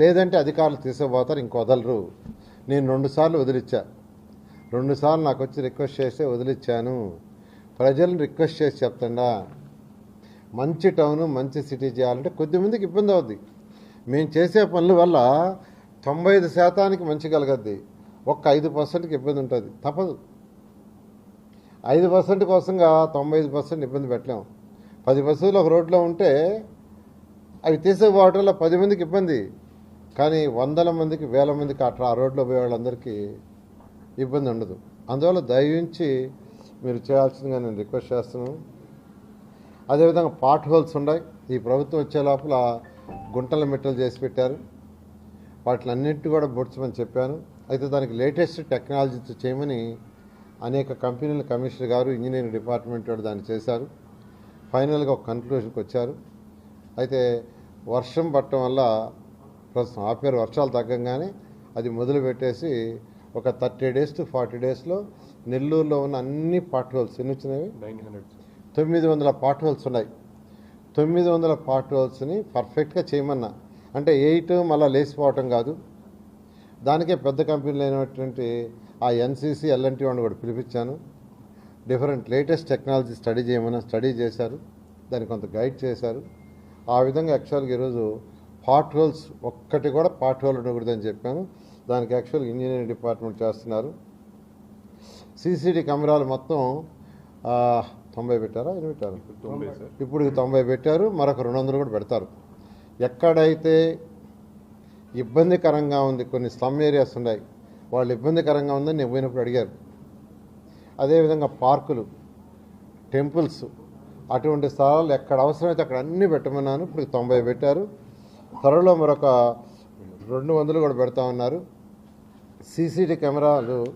లేదంటే అధికారులు తీసుకుపోతారు ఇంక వదలరు. నేను రెండుసార్లు వదిలిచ్చా. రెండుసార్లు నాకు వచ్చి రిక్వెస్ట్ చేస్తే వదిలిచ్చాను. ప్రజలను రిక్వెస్ట్ చేసి చెప్తుండా మంచి టౌన్ మంచి సిటీ చేయాలంటే కొద్దిమందికి ఇబ్బంది అవుద్ది. మేము చేసే పనుల వల్ల తొంభై ఐదు శాతానికి మంచి కలగద్ది. ఒక్క ఐదు పర్సెంట్కి ఇబ్బంది ఉంటుంది. తప్పదు. ఐదు పర్సెంట్ కోసంగా తొంభై ఐదు పర్సెంట్ ఇబ్బంది పెట్టలేము పది బస్సులు ఒక రోడ్లో ఉంటే అవి తీసుకుపోవటం పది మందికి ఇబ్బంది. కానీ వందల మందికి వేల మందికి అట్లా ఆ రోడ్లో పోయే వాళ్ళందరికీ ఇబ్బంది ఉండదు. అందువల్ల దయించి మీరు చేయాల్సిందిగా నేను రిక్వెస్ట్ చేస్తున్నాను. అదేవిధంగా పాట్ హోల్స్ ఉన్నాయి. ఈ ప్రభుత్వం వచ్చే లోపల గుంటల మెట్టలు చేసి పెట్టారు. వాటిని అన్నింటి కూడా బొడ్చమని చెప్పాను. అయితే దానికి లేటెస్ట్ టెక్నాలజీతో చేయమని అనేక కంపెనీల కమిషనర్ గారు ఇంజనీరింగ్ డిపార్ట్మెంట్ వాడు దాన్ని చేశారు. ఫైనల్గా ఒక కన్క్లూషన్కి వచ్చారు అయితే వర్షం పట్టడం వల్ల ప్రస్తుతం ఆపేరు వర్షాలు తగ్గంగానే అది మొదలు పెట్టేసి ఒక థర్టీ డేస్ టు ఫార్టీ డేస్లో నెల్లూరులో ఉన్న అన్ని పాట్ హోల్స్ ఎన్ని హండ్రెడ్ తొమ్మిది వందల పాట్ హోల్స్ ఉన్నాయి. తొమ్మిది వందల పాట్ హోల్స్ని పర్ఫెక్ట్గా చేయమన్నా. అంటే ఎయిట్ మళ్ళీ లేచిపోవటం కాదు. దానికే పెద్ద కంపెనీలు అయినటువంటి ఆ ఎన్సీసీ ఎల్ఎన్టీ వాడిని కూడా పిలిపించాను. డిఫరెంట్ లేటెస్ట్ టెక్నాలజీ స్టడీ చేయమని స్టడీ చేశారు. దాన్ని కొంత గైడ్ చేశారు. ఆ విధంగా యాక్చువల్గా ఈరోజు పాట్ హోల్స్ ఒక్కటి కూడా పాట్ హోల్ ఉండకూడదని చెప్పాను. దానికి యాక్చువల్గా ఇంజనీరింగ్ డిపార్ట్మెంట్ చేస్తున్నారు. సీసీడీ కెమెరాలు మొత్తం తొంభై పెట్టారా? ఎన్ని పెట్టారు? ఇప్పుడు తొంభై పెట్టారు. మరొక రెండు వందలు కూడా పెడతారు. ఎక్కడైతే ఇబ్బందికరంగా ఉంది కొన్ని స్లమ్ ఏరియాస్ ఉన్నాయి వాళ్ళు ఇబ్బందికరంగా ఉందని నేను పోయినప్పుడు అడిగారు. అదేవిధంగా పార్కులు టెంపుల్స్ అటువంటి స్థలాలు ఎక్కడ అవసరమైతే అక్కడ అన్నీ పెట్టమన్నాను. ఇప్పుడు తొంభై పెట్టారు. త్వరలో మరొక రెండు వందలు కూడా పెడతా ఉన్నారు. సీసీటీ కెమెరాలు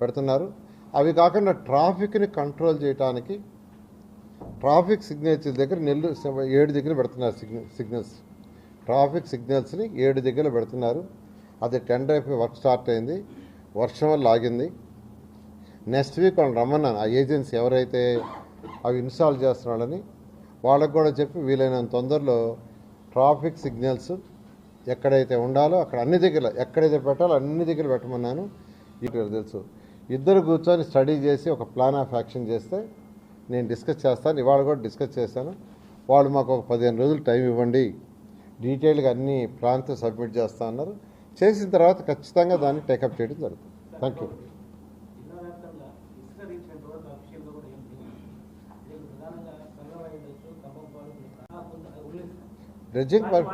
పెడుతున్నారు. అవి కాకుండా ట్రాఫిక్ని కంట్రోల్ చేయడానికి ట్రాఫిక్ సిగ్నల్స్ దగ్గర నెల్లు ఏడు దగ్గర పెడుతున్నారు సిగ్నల్ సిగ్నల్స్. ట్రాఫిక్ సిగ్నల్స్ని ఏడు దగ్గర పెడుతున్నారు. అది టెండర్ అయిపోయి వర్క్ స్టార్ట్ అయింది. వర్షం వల్ల ఆగింది. నెక్స్ట్ వీక్ వాళ్ళు రమ్మన్నాను. ఆ ఏజెన్సీ ఎవరైతే అవి ఇన్స్టాల్ చేస్తున్నాడని వాళ్ళకు కూడా చెప్పి వీలైనంత తొందరలో ట్రాఫిక్ సిగ్నల్స్ ఎక్కడైతే ఉండాలో అక్కడ అన్ని దగ్గర ఎక్కడైతే పెట్టాలో అన్ని దగ్గర పెట్టమన్నాను. ఇటు తెలుసు. ఇద్దరు కూర్చొని స్టడీ చేసి ఒక ప్లాన్ ఆఫ్ యాక్షన్ చేస్తే నేను డిస్కస్ చేస్తాను. ఇవాళ కూడా డిస్కస్ చేస్తాను వాళ్ళు మాకు ఒక పదిహేను రోజులు టైం ఇవ్వండి. డీటెయిల్గా అన్ని ప్లాన్స్ సబ్మిట్ చేస్తా అన్నారు. చేసిన తర్వాత ఖచ్చితంగా దాన్ని టేకప్ చేయడం జరుగుతుంది. థ్యాంక్ యూ డ్రెడ్జింగ్ ఉన్నాయి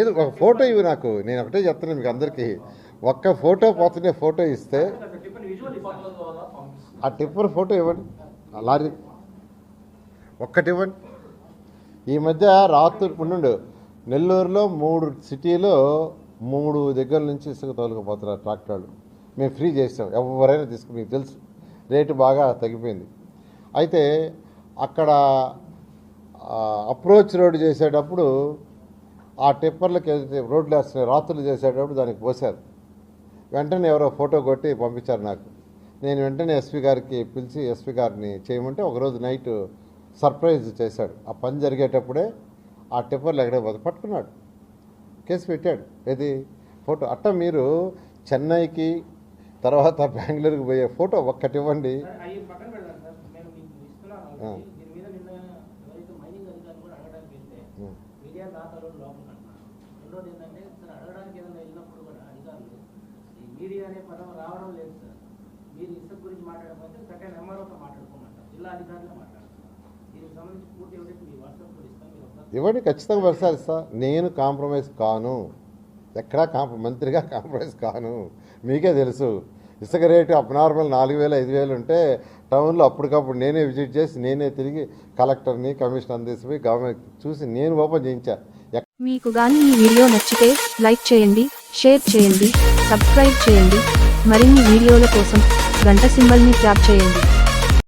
ఏదో ఒక ఫోటో ఇవి నాకు. నేను ఒకటే చెప్తున్నాను మీకు అందరికీ. ఒక్క ఫోటో పోతుండే ఫోటో ఇస్తే ఆ టిప్పర్ ఫోటో ఇవ్వండి. లారీ. ఒక్కటి ఇవ్వండి. ఈ మధ్య రాత్రి ఉండు నెల్లూరులో మూడు సిటీలో మూడు దగ్గర నుంచి ఇసుక తోలుకుపోతున్నారు ట్రాక్టర్లు. మేము ఫ్రీ చేసాం. ఎవరైనా తీసుకు మీకు తెలుసు. రేటు బాగా తగ్గిపోయింది. అయితే అక్కడ అప్రోచ్ రోడ్ చేసేటప్పుడు ఆ టిప్పర్లకి ఏదైతే రోడ్లు వేస్తున్నాయి రాత్రులు చేసేటప్పుడు దానికి పోసారు వెంటనే ఎవరో ఫోటో కొట్టి పంపించారు నాకు. నేను వెంటనే ఎస్పీ గారికి పిలిచి ఎస్పీ గారిని చేయమంటే ఒకరోజు నైట్ సర్ప్రైజ్ చేశాడు. ఆ పని జరిగేటప్పుడే ఆ టిప్పర్లు ఎక్కడే పోతే పట్టుకున్నాడు. కేసు పెట్టాడు. ఏది? ఫోటో. అట్ట మీరు చెన్నైకి తర్వాత బెంగళూరుకి పోయే ఫోటో ఒక్కటి ఇవ్వండి. సార్. మీడియా దాతలు లోపల అంటున్నారు. రెండోది ఏంటంటే సార్ అడగడానికి ఏదైనా వెళ్ళినప్పుడు కూడా అధికారులు ఈ మీడియా అనే పదం రావడం లేదు సార్. మీరు ఇసుక గురించి మాట్లాడకపోతే సెకండ్ ఎంఆర్ఓతో మాట్లాడుకోమంటారు. జిల్లా అధికారులే మాట్లాడుతున్నారు. దీనికి సంబంధించి పూర్తి ఎవరైతే మీ వాట్సాప్ కూడా ఇస్తాను మీరు ఒకసారి ఇవ్వండి ఖచ్చితంగా పరిశీలిస్తా నేను కాంప్రమైజ్ కాను. ఎక్కడా కాంప్ర మంత్రిగా కాంప్రమైజ్ కాను. మీకే తెలుసు. ఇసుక రేటు అబ్నార్మల్ నాలుగు వేలు ఐదు వేలు ఉంటే టౌన్లో అప్పటికప్పుడు నేనే విజిట్ చేసి నేనే తిరిగి కలెక్టర్ని కమిషనర్ తీసుకుపోయి గవర్నమెంట్ చూసి నేను ఓపెన్ చేయించా. మీకు కానీ ఈ వీడియో నచ్చితే లైక్ చేయండి షేర్ చేయండి సబ్స్క్రైబ్ చేయండి. మరిన్ని వీడియోల కోసం గంట సింబల్ని ట్యాప్ చేయండి.